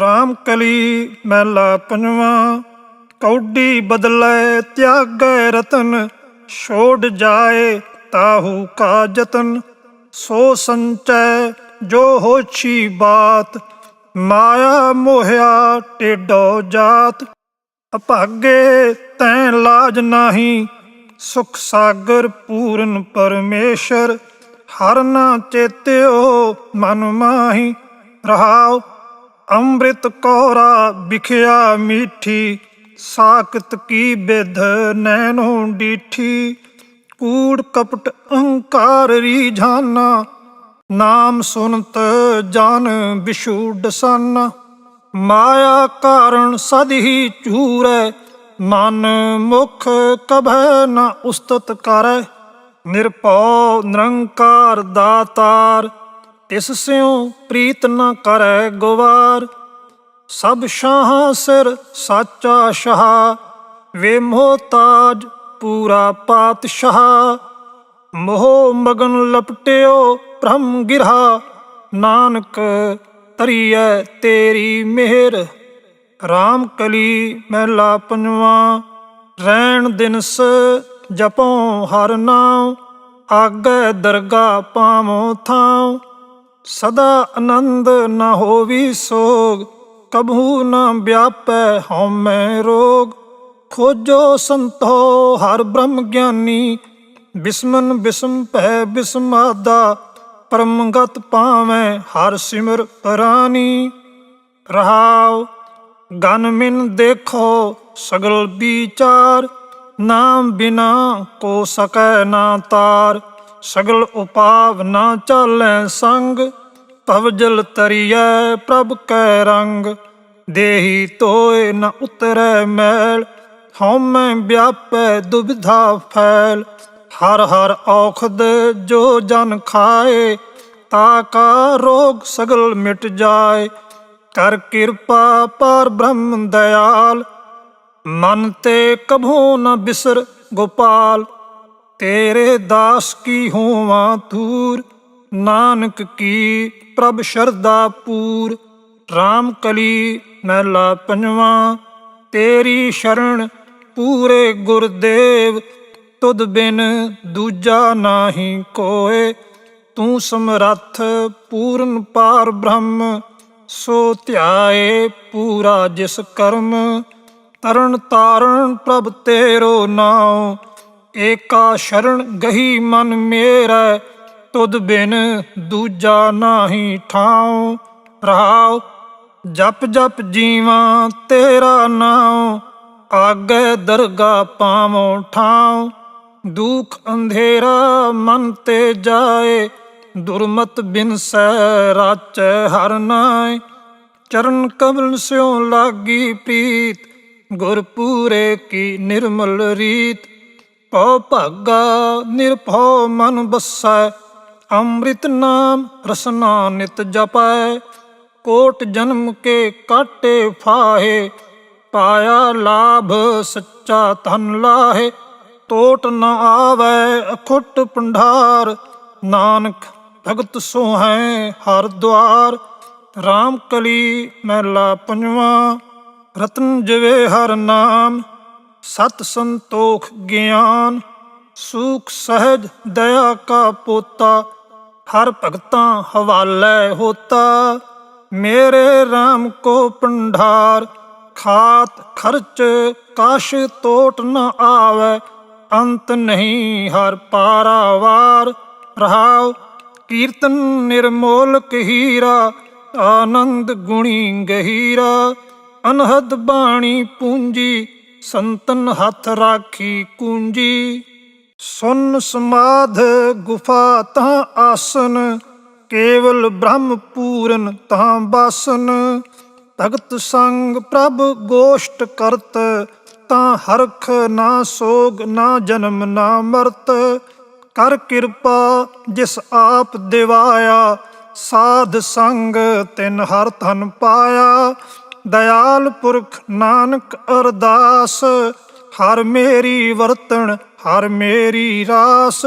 ਰਾਮ ਕਲੀ ਮਹਿਲਾ ਪੰਜਵਾਂ, ਕੌਡੀ ਬਦਲੇ ਤਿਆਗੈ ਰਤਨ, ਛੋੜ ਜਾਏ ਤਾਹੂ ਕਾ ਜਤਨ। ਸੋ ਸੰਚੈ ਜੋ ਹੋਛੀ ਬਾਤ, ਮਾਇਆ ਮੋਹਿਆ ਟੇਡੋ ਜਾਤ। ਅਭਾਗੇ ਤੈ ਲਾਜ ਨਾਹੀ, ਸੁਖ ਸਾਗਰ ਪੂਰਨ ਪਰਮੇਸ਼ਰ। ਹਰ ਨਾ ਚੇਤਿਓ ਮਨ ਮਾਹੀ, ਰਹਾਉ ਅੰਮ੍ਰਿਤ ਕੋਰਾ ਵਿਖਿਆ ਮੀਠੀ, ਸਾਖਤ ਕੀ ਬਿਧ ਨੈਣੋ ਡੀਠੀ। ਕੂੜ ਕਪਟ ਅਹੰਕਾਰ ਰੀਝਾਨਾ, ਨਾਮ ਸੁਨਤ ਜਨ ਵਿਸ਼ੂ ਡਸਨ। ਮਾਇਆ ਕਾਰਣ ਸਦ ਹੀ ਝੂਰੈ, ਮਨ ਮੁਖ ਕਭੈ ਨ ਉਸਤਤ ਕਰੈ। ਨਿਰਭਉ ਨਿਰੰਕਾਰ ਦਾਤਾਰ ਤਿਸ ਸਿਉ ਪ੍ਰੀਤ ਨਾ ਕਰੈ ਗਵਾਰ। ਸਭ ਸ਼ਾਹਾਂ ਸਿਰ ਸਾਚਾ ਸ਼ਾਹ, ਵੇ ਮੋਹ ਤਾਜ ਪੂਰਾ ਪਾਤਸ਼ਾਹ। ਮੋਹ ਮਗਨ ਲਪਟਿਓ ਭ੍ਰਮ ਗਿਰਹਾ, ਨਾਨਕ ਤਰੀਐ ਤੇਰੀ ਮਿਹਰ। RAM ਕਲੀ ਮਹਿਲਾ ਪੰਜਵਾਂ ਰਹਿਣ ਦਿਨਸ ਜਪੋ ਹਰ ਨਾਮ ਆਗੇ ਦਰਗਾ ਪਾਵੋ ਥਾਂ ਸਦਾ ਆਨੰਦ ਨਾ ਹੋਵੀ ਸੋਗ, ਕਬਹੂ ਨਾ ਵਿਆਪੈ ਹਉਮੈ ਰੋਗ। ਖੋਜੋ ਸੰਤੋ ਹਰ ਬ੍ਰਹਮ ਗਿਆਨੀ, ਬਿਸਮਨ ਬਿਸਮ ਭੈ ਬਿਸਮਾਦਾ ਪਰਮਗਤ ਪਾਵੈ ਹਰ ਸਿਮਰ ਪਰਾਨੀ। ਰਹਾਉ, ਗਨ ਮਿਨ ਦੇਖੋ ਸਗਲ ਵਿਚਾਰ, ਨਾਮ ਬਿਨਾ ਕੋ ਸਕੈ ਨਾ ਤਾਰ। ਸਗਲ ਉਪਾਵ ਨਾ ਚਾਲੈ ਸੰਗ ਭਵਜਲ ਤਰੀਐ ਪ੍ਰਭ ਕੈ ਰੰਗ। ਦੇਹੀ ਤੋਏ ਨ ਉਤਰੈ ਮੈਲ ਹਉਮੈ ਵਿਆਪੈ ਦੁਬਿਧਾ ਫੈਲ। ਹਰ ਹਰ ਔਖਦ ਜੋ ਜਨ ਖਾਏ, ਤਾ ਕਾ ਰੋਗ ਸਗਲ ਮਿਟ ਜਾਏ। ਕਰ ਕਿਰਪਾ ਪਰ ਬ੍ਰਹਮ ਦਇਆਲ, ਮਨ ਤੇ ਕਭੂ ਨ ਬਿਸਰ ਗੋਪਾਲ। ਤੇਰੇ ਦਾਸ ਕੀ ਹੋਵਾਂ ਤੂਰ ਨਾਨਕ ਕੀ ਪ੍ਰਭ ਸ਼ਰਦਾ ਪੂਰ? RAM ਕਲੀ ਮਹਿਲਾ ਪੰਜਵਾਂ ਤੇਰੀ ਸ਼ਰਣ ਪੂਰੇ ਗੁਰਦੇਵ। ਤੁਧ ਬਿਨ ਦੂਜਾ ਨਾਹੀ ਕੋਏ, ਤੂੰ ਸਮਰੱਥ ਪੂਰਨ ਪਾਰ ਬ੍ਰਹਮ। ਸੋ ਧਿਆਏ ਪੂਰਾ ਜਿਸ ਕਰਮ, ਤਰਨ ਤਾਰਨ ਪ੍ਰਭ ਤੇਰੋ ਨਾਉ। ਏਕਾ ਸ਼ਰਨ ਗਹੀ ਮਨ ਮੇਰਾ, ਤੁਧ ਬਿਨ ਦੂਜਾ ਨਾਹੀ ਠਾਉ। ਰਹਾਉ, ਜਪ ਜਪ ਜੀਵਾਂ ਤੇਰਾ ਨਾਉ, ਆਗੇ ਦਰਗਾ ਪਾਵੋ ਠਾਉ। ਦੁਖ ਅੰਧੇਰਾ ਮਨ ਤੇ ਜਾਏ, ਦੁਰਮਤ ਬਿਨ ਸੈ ਰਾਚੈ ਹਰ ਨਾਏ। ਚਰਨ ਕਮਲ ਸਿਉ ਲਾਗੀ ਪ੍ਰੀਤ, ਗੁਰ ਪੂਰੇ ਕੀ ਨਿਰਮਲ ਰੀਤ। ਭਉ ਭਾਗਾ, ਨਿਰਭਉ ਮਨ ਬਸੈ, ਅੰਮ੍ਰਿਤ ਨਾਮ ਰਸਨਾ ਨਿਤ ਜਪੈ। ਕੋਟ ਜਨਮ ਕੇ ਕਾਟੇ ਫਾਹੇ, ਪਾਇਆ ਲਾਭ ਸੱਚਾ ਧਨ ਲਾਹੇ। ਟੋਟ ਨ ਆਵੈ ਅਖੁੱਟ ਪੰਢਾਰ ਨਾਨਕ ਭਗਤ ਸੋਹੈ ਹਰ ਦਵਾਰ RAM ਕਲੀ ਮਹਿਲਾ ਪੰਜਵਾਂ, ਰਤਨ ਜਵੇ ਹਰ ਨਾਮ। ਸਤ ਸੰਤੋਖ ਗਿਆਨ, ਸੂਖ ਸਹਿਜ ਦਇਆ ਕਾ ਪੋਤਾ, ਹਰ ਭਗਤਾਂ ਹਵਾਲੇ ਹੋਤਾ। ਮੇਰੇ RAM ਕੋ ਪੰਢਾਰ ਖਾਤ ਖਰਚ ਕਾਸ਼ ਤੋਟ ਨ ਆਵੇ, ਅੰਤ ਨਹੀਂ ਹਰ ਪਾਰਾਵਾਰ। ਰਹਾਉ ਕੀਰਤਨ ਨਿਰਮੋਲਕ ਹੀਰਾ, ਆਨੰਦ ਗੁਣੀ ਗਹੀਰਾ, ਅਨਹਦ ਬਾਣੀ ਪੂੰਜੀ ਸੰਤਨ ਹੱਥ ਰਾਖੀ ਕੁੰਜੀ, ਸੁਨ ਸਮਾਧ ਗੁਫਾ ਤਾਂ ਆਸਨ, ਕੇਵਲ ਬ੍ਰਹਮ ਪੂਰਨ ਤਾਂ ਬਾਸਨ। ਭਗਤ ਸੰਗ ਪ੍ਰਭ ਗੋਸ਼ਟ ਕਰਤ, ਤਾਂ ਹਰਖ ਨਾ ਸੋਗ ਨਾ ਜਨਮ ਨਾ ਮਰਤ। ਕਰ ਕਿਰਪਾ ਜਿਸ ਆਪ ਦਿਵਾਇਆ, ਸਾਧ ਸੰਗ ਤਿਨ ਹਰ ਧਨ ਪਾਇਆ। ਦਇਆਲ ਪੁਰਖ ਨਾਨਕ ਅਰਦਾਸ ਹਰ ਮੇਰੀ ਵਰਤਣ ਹਰ ਮੇਰੀ ਰਾਸ।